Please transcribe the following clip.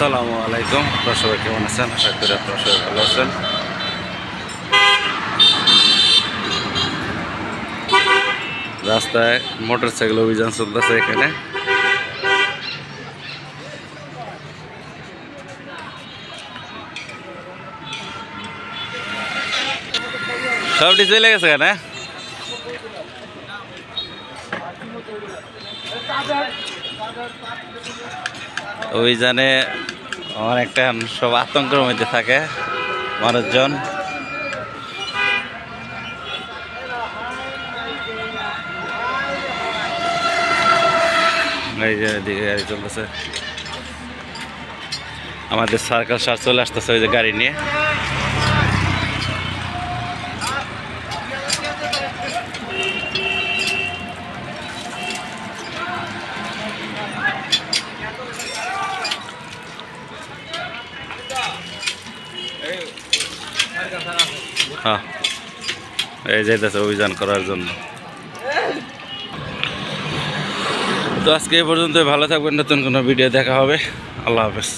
আসসালামু আলাইকুম। আপনারা সবাই কেমন আছেন? আশা করি আপনারা সবাই ভালো আছেন। রাস্তায় মোটর সাইকেল অভিযান চলতেছে এখানে। সবটি চলে গেছে কেন অভিযানে অনেকটা সব আতঙ্কের মধ্যে থাকে মানুষজন। চলতেছে। আমাদের সার্কেল সার চলে আসতেছে ওই যে গাড়ি নিয়ে। হ্যাঁ। এই যাইতেছে অভিযান করার জন্য। তো আজকে এই পর্যন্ত ভালো থাকবেন। নতুন কোনো ভিডিও দেখা হবে। আল্লাহ হাফেজ।